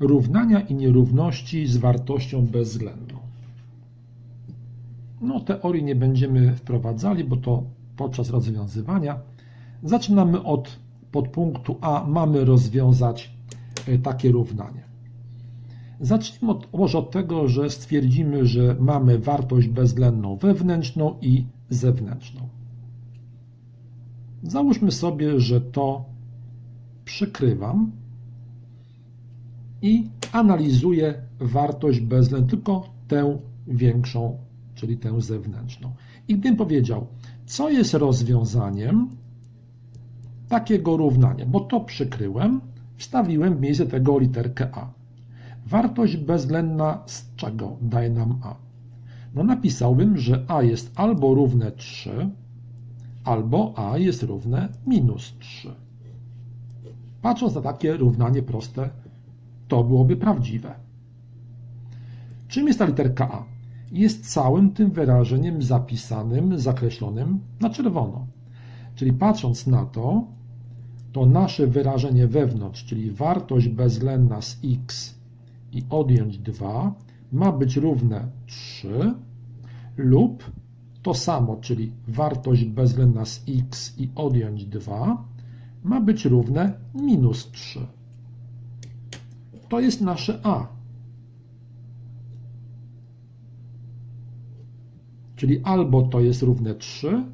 równania i nierówności z wartością bezwzględną. No, teorii nie będziemy wprowadzali, bo to podczas rozwiązywania. Zaczynamy od podpunktu A. Mamy rozwiązać e, takie równanie. Zacznijmy od, może od tego, że stwierdzimy, że mamy wartość bezwzględną wewnętrzną i zewnętrzną. Załóżmy sobie, że to przykrywam i analizuję wartość bezwzględną, tylko tę większą, czyli tę zewnętrzną. I gdybym powiedział, co jest rozwiązaniem takiego równania, bo to przykryłem, wstawiłem w miejsce tego literkę A. Wartość bezwzględna z czego daje nam A? No napisałbym, że A jest albo równe 3, albo A jest równe minus 3. Patrząc na takie równanie proste, to byłoby prawdziwe. Czym jest ta literka A? Jest całym tym wyrażeniem zapisanym, zakreślonym na czerwono. Czyli patrząc na to, to nasze wyrażenie wewnątrz, czyli wartość bezwzględna z x i odjąć 2 ma być równe 3 lub to samo, czyli wartość bezwzględna z x i odjąć 2 ma być równe minus 3. To jest nasze a. Czyli albo to jest równe 3,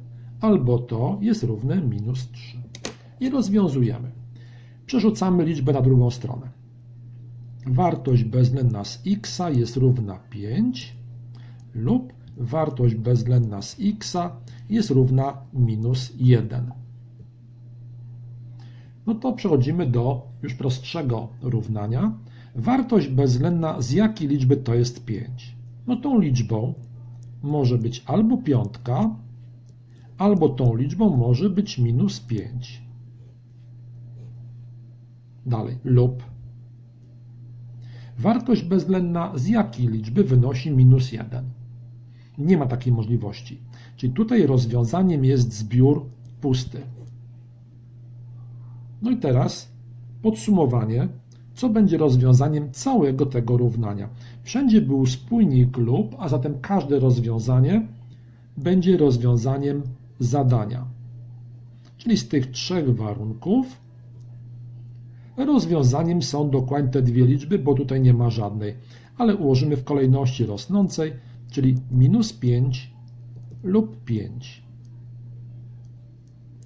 albo to jest równe minus 3. I rozwiązujemy. Przerzucamy liczbę na drugą stronę. Wartość bezwzględna z x jest równa 5 lub wartość bezwzględna z x jest równa minus 1. No to przechodzimy do już prostszego równania. Wartość bezwzględna z jakiej liczby to jest 5? No tą liczbą może być albo piątka, albo tą liczbą może być minus 5. Dalej, lub wartość bezwzględna z jakiej liczby wynosi minus 1. Nie ma takiej możliwości. Czyli tutaj rozwiązaniem jest zbiór pusty. No i teraz podsumowanie, co będzie rozwiązaniem całego tego równania. Wszędzie był spójnik lub, a zatem każde rozwiązanie będzie rozwiązaniem zadania. Czyli z tych trzech warunków rozwiązaniem są dokładnie te dwie liczby, bo tutaj nie ma żadnej, ale ułożymy w kolejności rosnącej, czyli minus 5 lub 5.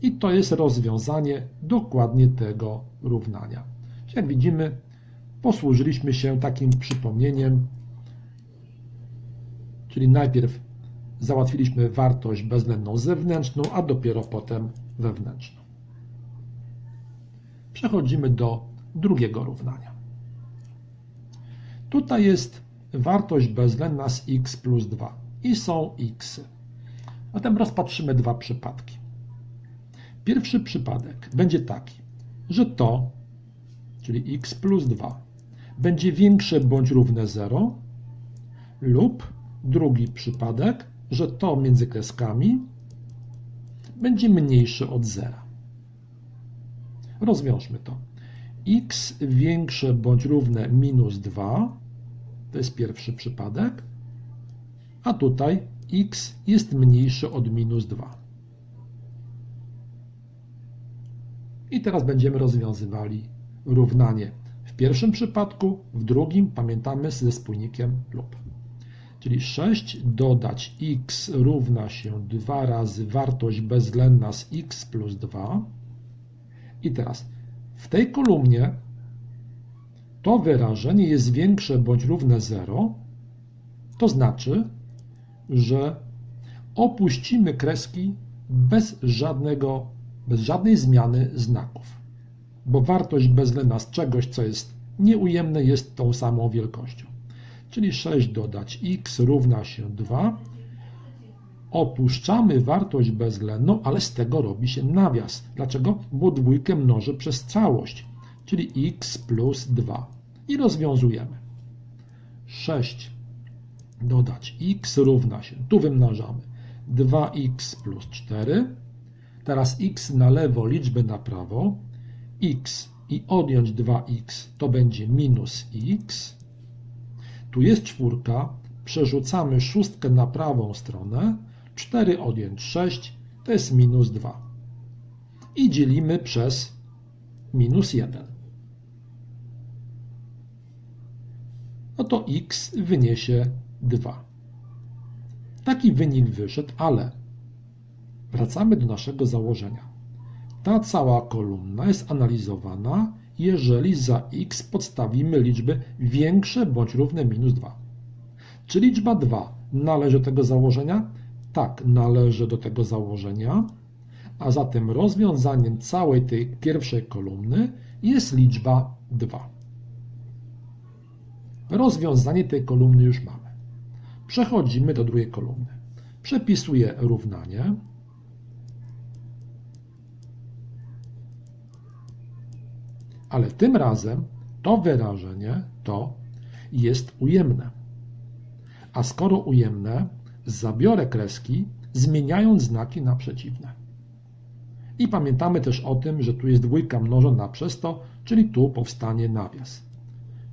I to jest rozwiązanie dokładnie tego równania. Jak widzimy, posłużyliśmy się takim przypomnieniem, czyli najpierw załatwiliśmy wartość bezwzględną zewnętrzną, a dopiero potem wewnętrzną. Przechodzimy do drugiego równania. Tutaj jest wartość bezwzględna z x plus 2 i są x. Zatem rozpatrzymy dwa przypadki. Pierwszy przypadek będzie taki, że to, czyli x plus 2, będzie większe bądź równe 0 lub drugi przypadek, że to między kreskami będzie mniejsze od 0. Rozwiążmy to. x większe bądź równe minus 2 to jest pierwszy przypadek, a tutaj x jest mniejsze od minus 2. I teraz będziemy rozwiązywali równanie. W pierwszym przypadku, w drugim pamiętamy ze spójnikiem lub. Czyli 6 dodać x równa się 2 razy wartość bezwzględna z x plus 2. I teraz w tej kolumnie to wyrażenie jest większe bądź równe 0, to znaczy, że opuścimy kreski bez żadnego bez żadnej zmiany znaków, bo wartość bezwzględna z czegoś, co jest nieujemne, jest tą samą wielkością. Czyli 6 dodać x równa się 2. Opuszczamy wartość bezwzględną, ale z tego robi się nawias. Dlaczego? Bo dwójkę mnożę przez całość, czyli x plus 2. I rozwiązujemy. 6 dodać x równa się, tu wymnażamy, 2x plus 4 Teraz x na lewo, liczbę na prawo. x i odjąć 2x to będzie minus x. Tu jest czwórka, przerzucamy szóstkę na prawą stronę, 4 odjąć 6 to jest minus 2. I dzielimy przez minus 1. No to x wyniesie 2. Taki wynik wyszedł, ale wracamy do naszego założenia. Ta cała kolumna jest analizowana, jeżeli za x podstawimy liczby większe bądź równe minus 2. Czy liczba 2 należy do tego założenia? Tak, należy do tego założenia, a zatem rozwiązaniem całej tej pierwszej kolumny jest liczba 2. Rozwiązanie tej kolumny już mamy. Przechodzimy do drugiej kolumny. Przepisuję równanie. Ale tym razem to wyrażenie to jest ujemne. A skoro ujemne, zabiorę kreski, zmieniając znaki na przeciwne. I pamiętamy też o tym, że tu jest dwójka mnożona przez to, czyli tu powstanie nawias.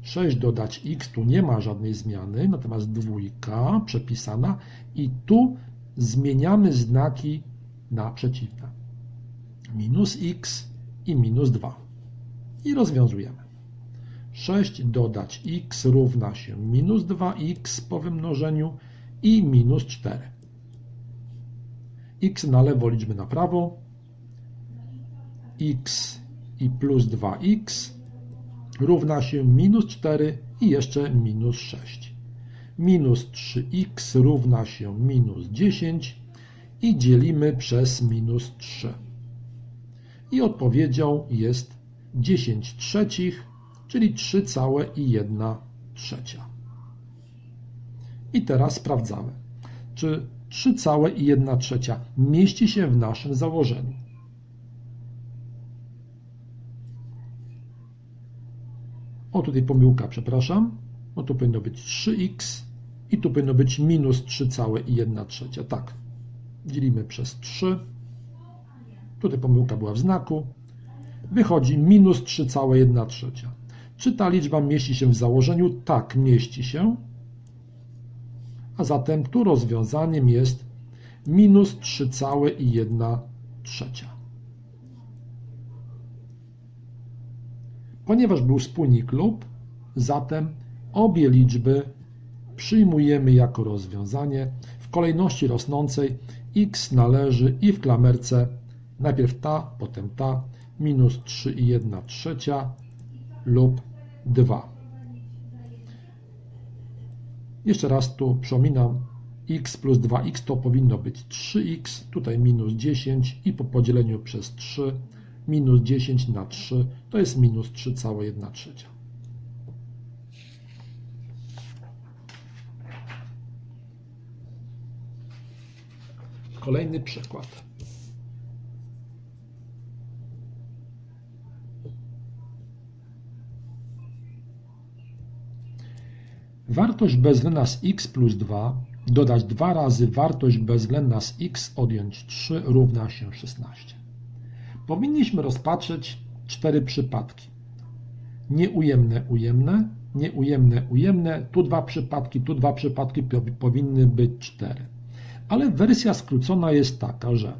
6 dodać x, tu nie ma żadnej zmiany, natomiast dwójka przepisana i tu zmieniamy znaki na przeciwne. Minus x i minus 2. I rozwiązujemy. 6 dodać x równa się minus 2x po wymnożeniu i minus 4. x na lewo liczby na prawo, x i plus 2x równa się minus 4 i jeszcze minus 6. Minus 3x równa się minus 10 i dzielimy przez minus 3. I odpowiedzią jest 10 trzecich, czyli 3 całe i 1 trzecia. I teraz sprawdzamy, czy 3 całe i 1 trzecia mieści się w naszym założeniu. O, tutaj pomyłka, przepraszam. No tu powinno być 3x i tu powinno być minus 3 całe i 1 trzecia. Tak, dzielimy przez 3. Tutaj pomyłka była w znaku. Wychodzi minus 3 całe 1 trzecia. Czy ta liczba mieści się w założeniu? Tak, mieści się. A zatem tu rozwiązaniem jest minus 3 całe i 1 trzecia. Ponieważ był spójnik lub, zatem obie liczby przyjmujemy jako rozwiązanie w kolejności rosnącej x należy i w klamerce najpierw ta, potem ta, minus 3 i 1 trzecia lub 2. Jeszcze raz tu przypominam, x plus 2x to powinno być 3x, tutaj minus 10 i po podzieleniu przez 3 minus 10 na 3 to jest minus 3,1 trzecia. Kolejny przykład. Wartość bezwzględna z x plus 2 dodać 2 razy wartość bezwzględna z x odjąć 3 równa się 16 powinniśmy rozpatrzeć cztery przypadki. Nieujemne, ujemne, nieujemne, ujemne, tu dwa przypadki, tu dwa przypadki powinny być cztery. Ale wersja skrócona jest taka, że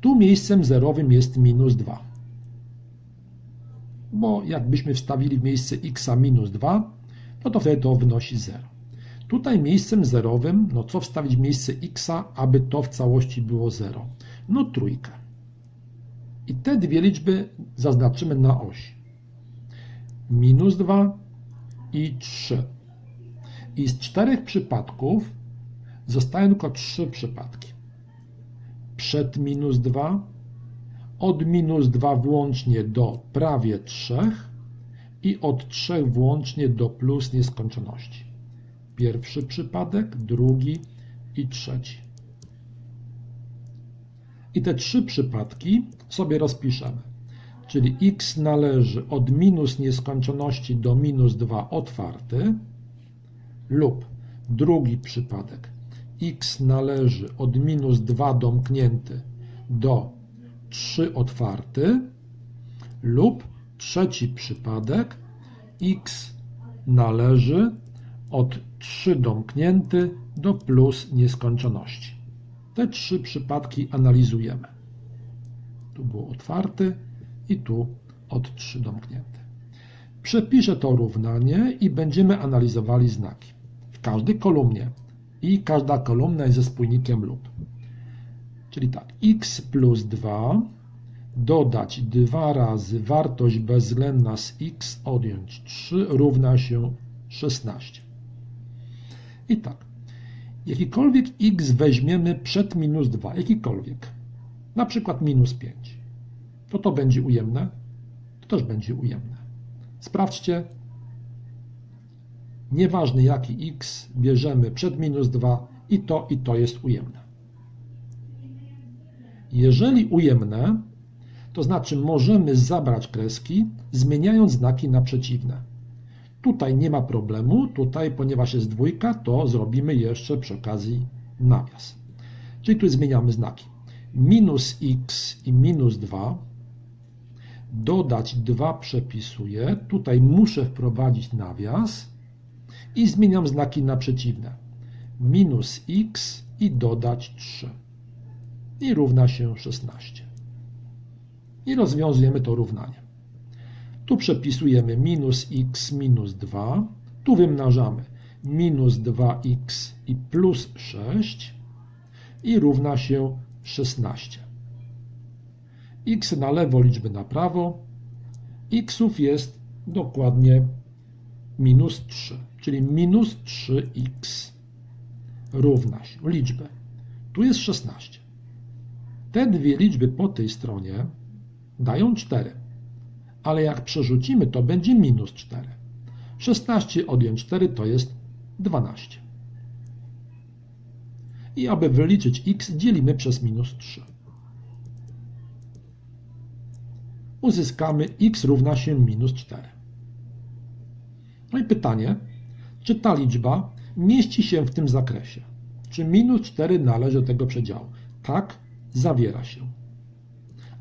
tu miejscem zerowym jest minus 2. Bo jakbyśmy wstawili w miejsce x minus 2, no to wtedy to wynosi 0. Tutaj miejscem zerowym, no co wstawić w miejsce x, aby to w całości było 0? No trójkę. I te dwie liczby zaznaczymy na osi. Minus 2 i 3. I z czterech przypadków zostają tylko trzy przypadki. Przed minus 2, od minus 2 włącznie do prawie 3 i od 3 włącznie do plus nieskończoności. Pierwszy przypadek, drugi i trzeci. I te trzy przypadki sobie rozpiszemy. Czyli x należy od minus nieskończoności do minus 2 otwarty lub drugi przypadek x należy od minus 2 domknięty do 3 otwarty lub trzeci przypadek x należy od 3 domknięty do plus nieskończoności. Te trzy przypadki analizujemy. Tu był otwarty i tu od 3 domknięty. Przepiszę to równanie i będziemy analizowali znaki. W każdej kolumnie i każda kolumna jest ze spójnikiem lub. Czyli tak, x plus 2 dodać 2 razy wartość bezwzględna z x odjąć 3 równa się 16. I tak, jakikolwiek x weźmiemy przed minus 2, jakikolwiek, na przykład minus 5, to to będzie ujemne, to też będzie ujemne. Sprawdźcie, nieważny jaki x bierzemy przed minus 2 i to i to jest ujemne. Jeżeli ujemne, to znaczy możemy zabrać kreski, zmieniając znaki na przeciwne. Tutaj nie ma problemu, tutaj ponieważ jest dwójka, to zrobimy jeszcze przy okazji nawias. Czyli tu zmieniamy znaki. Minus x i minus 2, dodać 2 przepisuję, tutaj muszę wprowadzić nawias i zmieniam znaki na przeciwne. Minus x i dodać 3 i równa się 16. I rozwiązujemy to równanie. Tu przepisujemy minus x minus 2, tu wymnażamy minus 2x i plus 6 i równa się 16. x na lewo, liczby na prawo. xów jest dokładnie minus 3, czyli minus 3x równa się liczbę. Tu jest 16. Te dwie liczby po tej stronie dają 4. Ale jak przerzucimy, to będzie minus 4. 16 odjąć 4 to jest 12. I aby wyliczyć x, dzielimy przez minus 3. Uzyskamy x równa się minus 4. No i pytanie, czy ta liczba mieści się w tym zakresie? Czy minus 4 należy do tego przedziału? Tak, zawiera się.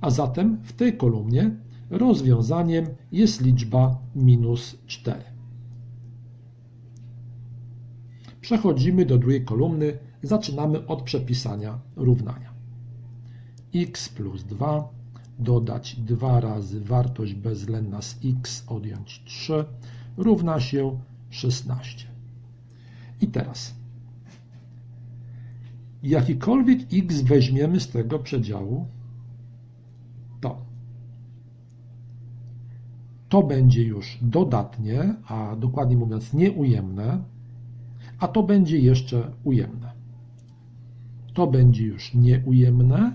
A zatem w tej kolumnie rozwiązaniem jest liczba minus 4. Przechodzimy do drugiej kolumny. Zaczynamy od przepisania równania. x plus 2 dodać 2 razy wartość bezwzględna z x odjąć 3 równa się 16. I teraz jakikolwiek x weźmiemy z tego przedziału, to to będzie już dodatnie, a dokładnie mówiąc nieujemne, a to będzie jeszcze ujemne. To będzie już nieujemne,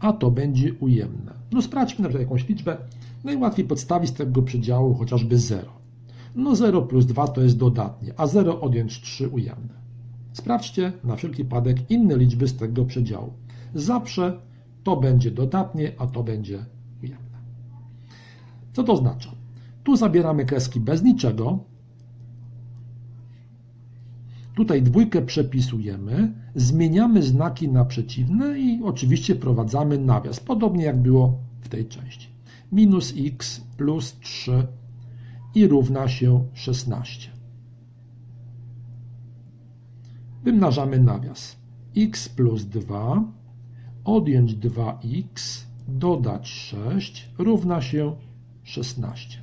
a to będzie ujemne. No sprawdźmy na przykład jakąś liczbę. Najłatwiej podstawić z tego przedziału chociażby 0. No 0 plus 2 to jest dodatnie, a 0 odjąć 3 ujemne. Sprawdźcie na wszelki wypadek inne liczby z tego przedziału. Zawsze to będzie dodatnie, a to będzie ujemne. Co to oznacza? Tu zabieramy kreski bez niczego. Tutaj dwójkę przepisujemy, zmieniamy znaki na przeciwne i oczywiście wprowadzamy nawias, podobnie jak było w tej części. Minus x plus 3 i równa się 16. Wymnażamy nawias. x plus 2 odjąć 2x dodać 6 równa się 16.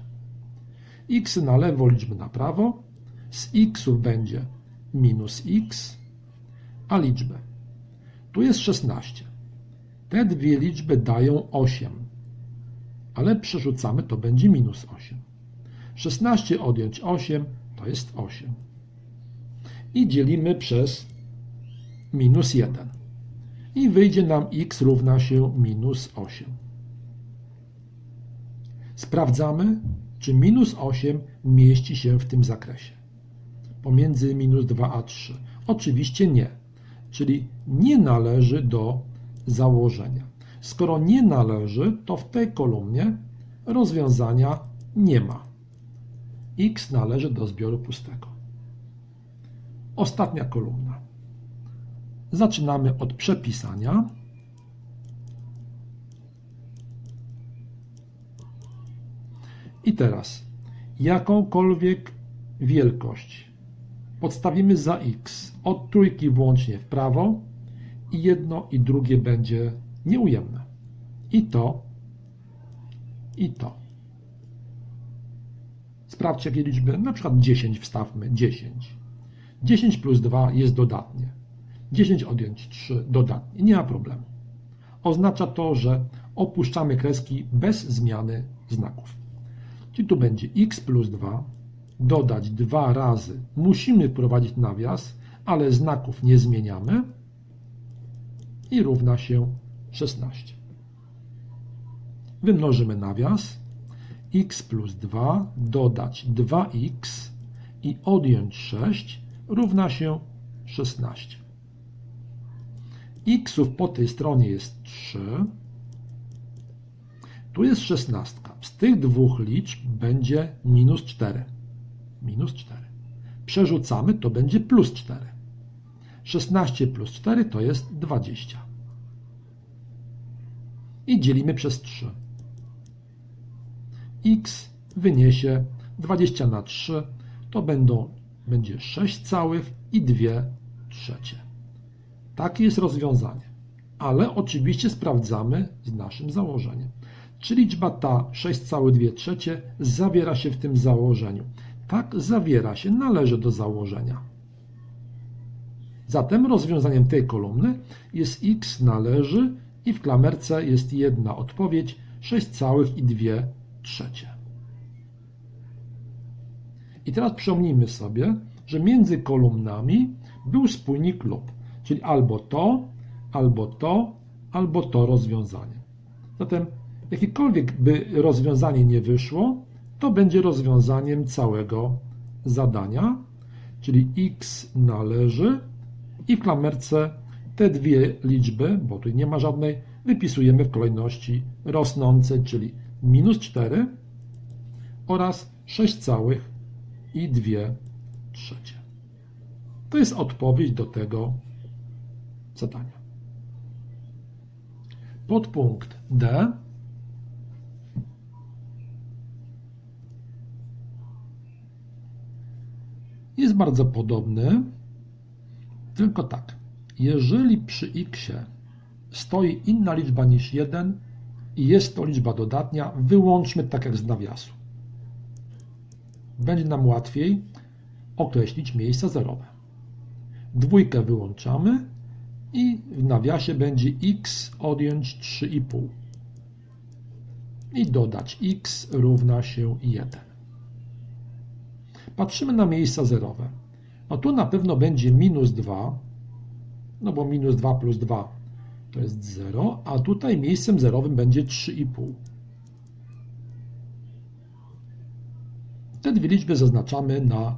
x na lewo, liczby na prawo. Z xów będzie minus x, a liczbę. Tu jest 16. Te dwie liczby dają 8, ale przerzucamy, to będzie minus 8. 16 odjąć 8 to jest 8 i dzielimy przez minus 1. I wyjdzie nam x równa się minus 8. Sprawdzamy, czy minus 8 mieści się w tym zakresie. Pomiędzy minus 2 a 3. Oczywiście nie. Czyli nie należy do założenia. Skoro nie należy, to w tej kolumnie rozwiązania nie ma. x należy do zbioru pustego. Ostatnia kolumna. Zaczynamy od przepisania. I teraz jakąkolwiek wielkość podstawimy za x od trójki włącznie w prawo i jedno i drugie będzie nieujemne. I to, i to. Sprawdźcie jakie liczby, na przykład 10 wstawmy, 10. 10 plus 2 jest dodatnie. 10 odjąć 3 dodatnie, nie ma problemu. Oznacza to, że opuszczamy kreski bez zmiany znaków. Czyli tu będzie x plus 2, dodać 2 razy, musimy wprowadzić nawias, ale znaków nie zmieniamy i równa się 16. Wymnożymy nawias, x plus 2 dodać 2x i odjąć 6 równa się 16. xów po tej stronie jest 3, tu jest 16. Z tych dwóch liczb będzie minus 4. Minus 4. Przerzucamy, to będzie plus 4. 16 plus 4 to jest 20. I dzielimy przez 3. x wyniesie 20 na 3, to będą, będzie 6 całych i 2 trzecie. Takie jest rozwiązanie. Ale oczywiście sprawdzamy z naszym założeniem. Czy liczba ta 6,2 trzecie zawiera się w tym założeniu? Tak, zawiera się, należy do założenia. Zatem rozwiązaniem tej kolumny jest x należy i w klamerce jest jedna odpowiedź 6,2 trzecie. I teraz przypomnijmy sobie, że między kolumnami był spójnik lub, czyli albo to, albo to, albo to rozwiązanie. Zatem jakiekolwiek by rozwiązanie nie wyszło, to będzie rozwiązaniem całego zadania, czyli x należy i w klamerce te dwie liczby, bo tu nie ma żadnej, wypisujemy w kolejności rosnącej, czyli minus 4 oraz 6 całych i 2 trzecie. To jest odpowiedź do tego zadania. Podpunkt D jest bardzo podobny, tylko tak. Jeżeli przy x stoi inna liczba niż 1 i jest to liczba dodatnia, wyłączmy tak jak z nawiasu. Będzie nam łatwiej określić miejsca zerowe. Dwójkę wyłączamy i w nawiasie będzie x odjąć 3,5 i dodać x równa się 1. Patrzymy na miejsca zerowe. No tu na pewno będzie minus 2, no bo minus 2 plus 2 to jest 0, a tutaj miejscem zerowym będzie 3,5. Dwie liczby zaznaczamy na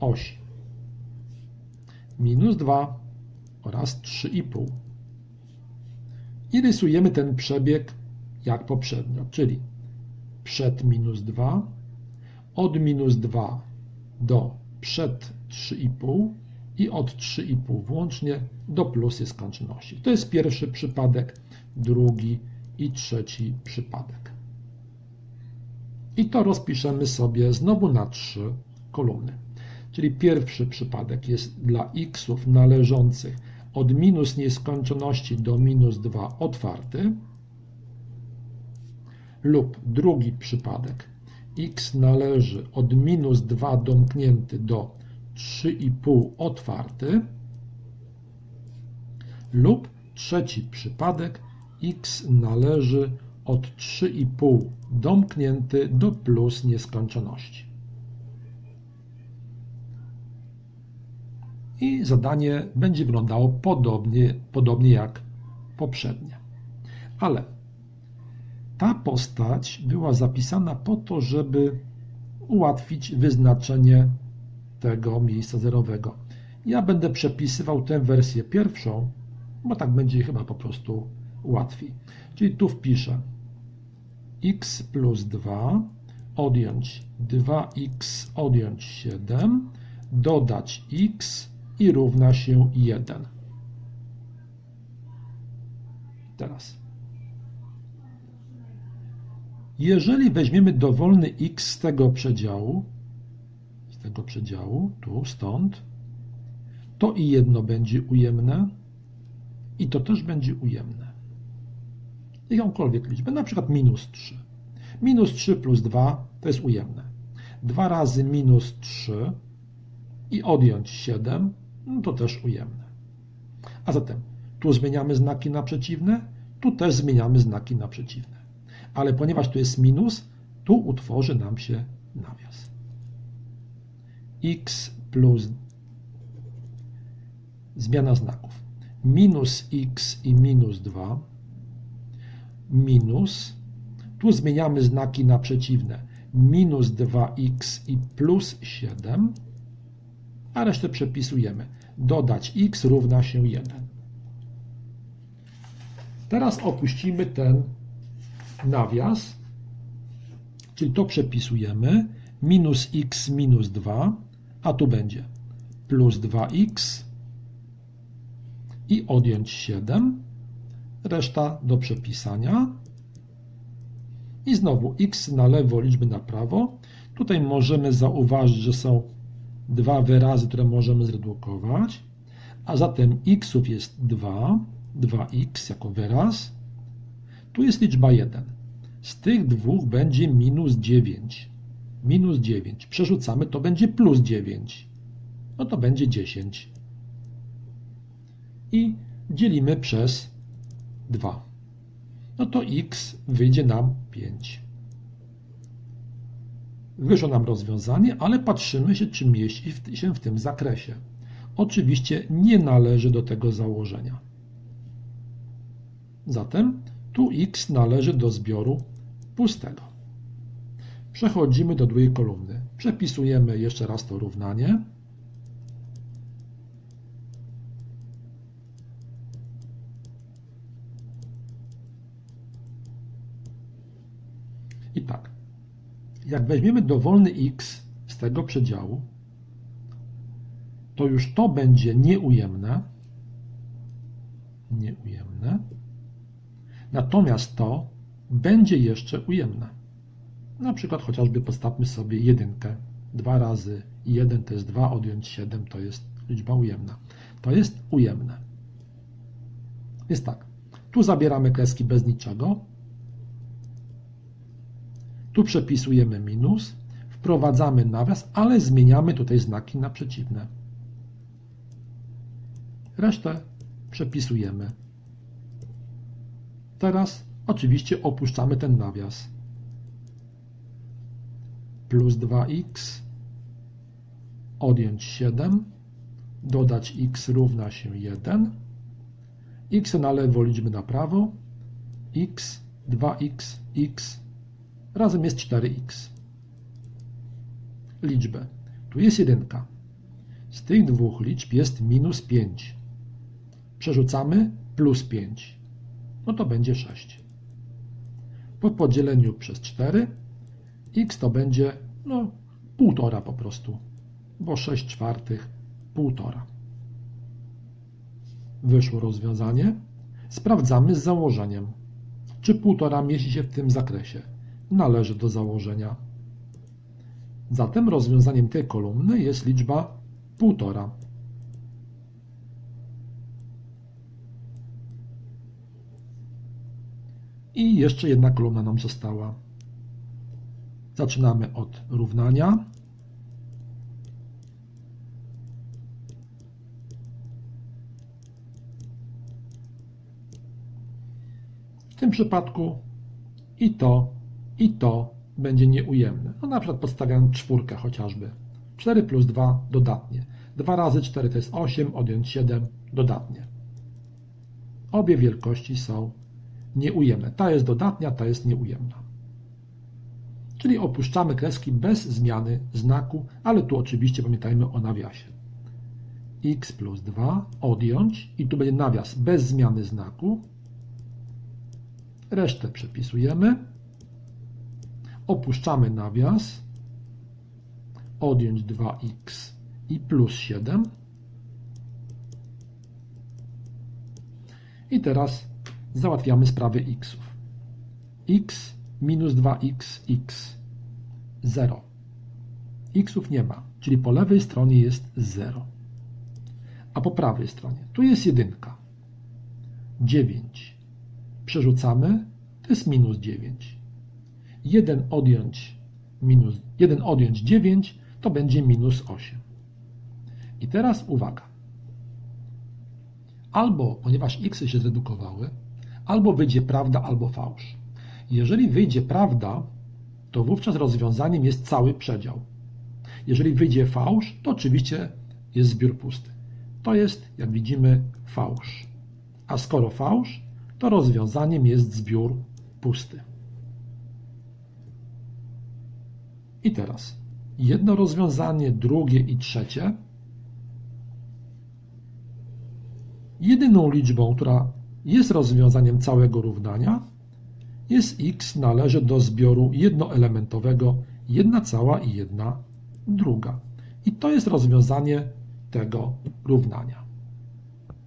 osi. Minus 2 oraz 3,5. I rysujemy ten przebieg jak poprzednio, czyli przed minus 2, od minus 2 do przed 3,5 i od 3,5 włącznie do plusy skończoności. To jest pierwszy przypadek, drugi i trzeci przypadek. I to rozpiszemy sobie znowu na trzy kolumny. Czyli pierwszy przypadek jest dla xów należących od minus nieskończoności do minus 2 otwarty lub drugi przypadek x należy od minus 2 domknięty do 3,5 otwarty lub trzeci przypadek x należy od 3,5 domknięty do plus nieskończoności. I zadanie będzie wyglądało podobnie, podobnie jak poprzednie. Ale ta postać była zapisana po to, żeby ułatwić wyznaczenie tego miejsca zerowego. Ja będę przepisywał tę wersję pierwszą, bo tak będzie chyba po prostu łatwiej. Czyli tu wpiszę x plus 2 odjąć 2x odjąć 7 dodać x i równa się 1. Teraz Jeżeli weźmiemy dowolny x z tego przedziału, z tego przedziału, tu, stąd, to i jedno będzie ujemne, i to też będzie ujemne. Jakąkolwiek liczbę, na przykład minus 3. Minus 3 plus 2 to jest ujemne. 2 razy minus 3 i odjąć 7, no to też ujemne. A zatem tu zmieniamy znaki na przeciwne, tu też zmieniamy znaki na przeciwne. Ale ponieważ tu jest minus, tu utworzy nam się nawias. x plus zmiana znaków. Minus x i minus 2 minus, tu zmieniamy znaki na przeciwne, minus 2x i plus 7, a resztę przepisujemy. Dodać x równa się 1. Teraz opuścimy ten nawias, czyli to przepisujemy, minus x minus 2, a tu będzie plus 2x i odjąć 7, reszta do przepisania. I znowu x na lewo, liczby na prawo. Tutaj możemy zauważyć, że są dwa wyrazy, które możemy zredukować. A zatem xów jest 2, 2x jako wyraz. Tu jest liczba 1. Z tych dwóch będzie minus 9. Minus 9. Przerzucamy, to będzie plus 9. No to będzie 10. I dzielimy przez 2. No to x wyjdzie nam 5. Wyszło nam rozwiązanie, ale patrzymy się, czy mieści się w tym zakresie. Oczywiście nie należy do tego założenia. Zatem tu x należy do zbioru pustego. Przechodzimy do drugiej kolumny. Przepisujemy jeszcze raz to równanie. I tak, jak weźmiemy dowolny x z tego przedziału, to już to będzie nieujemne, nieujemne, natomiast to będzie jeszcze ujemne. Na przykład chociażby postawmy sobie jedynkę. 2 razy 1 to jest 2, odjąć 7 to jest liczba ujemna. To jest ujemne. Jest tak. Tu zabieramy kreski bez niczego, tu przepisujemy minus, wprowadzamy nawias, ale zmieniamy tutaj znaki na przeciwne. Resztę przepisujemy. Teraz oczywiście opuszczamy ten nawias. Plus 2x, odjąć 7, dodać x równa się 1, x na lewo liczby na prawo, x, 2x, x, razem jest 4x. Liczbę. Tu jest jedynka. Z tych dwóch liczb jest minus 5. Przerzucamy plus 5. No to będzie 6. Po podzieleniu przez 4 x to będzie no półtora po prostu, bo 6 czwartych półtora. Wyszło rozwiązanie. Sprawdzamy z założeniem, czy półtora mieści się w tym zakresie należy do założenia. Zatem rozwiązaniem tej kolumny jest liczba 1,5. I jeszcze jedna kolumna nam została. Zaczynamy od równania. W tym przypadku i to i to będzie nieujemne. No na przykład podstawiając czwórkę chociażby. 4 plus 2 dodatnie. 2 razy 4 to jest 8, odjąć 7 dodatnie. Obie wielkości są nieujemne. Ta jest dodatnia, ta jest nieujemna. Czyli opuszczamy kreski bez zmiany znaku, ale tu oczywiście pamiętajmy o nawiasie. x plus 2 odjąć i tu będzie nawias bez zmiany znaku. Resztę przepisujemy Opuszczamy nawias, odjąć 2x i plus 7. I teraz załatwiamy sprawy xów. x minus 2x, x, 0. xów nie ma, czyli po lewej stronie jest 0. A po prawej stronie, tu jest jedynka. 9. Przerzucamy, to jest minus 9. 1 odjąć minus 1 odjąć 9 to będzie minus 8. I teraz uwaga. Albo, ponieważ x się zredukowały, albo wyjdzie prawda, albo fałsz. Jeżeli wyjdzie prawda, to wówczas rozwiązaniem jest cały przedział. Jeżeli wyjdzie fałsz, to oczywiście jest zbiór pusty. To jest, jak widzimy, fałsz. A skoro fałsz, to rozwiązaniem jest zbiór pusty. I teraz jedno rozwiązanie, drugie i trzecie. Jedyną liczbą, która jest rozwiązaniem całego równania, jest x należy do zbioru jednoelementowego 1 cała i 1 druga. I to jest rozwiązanie tego równania.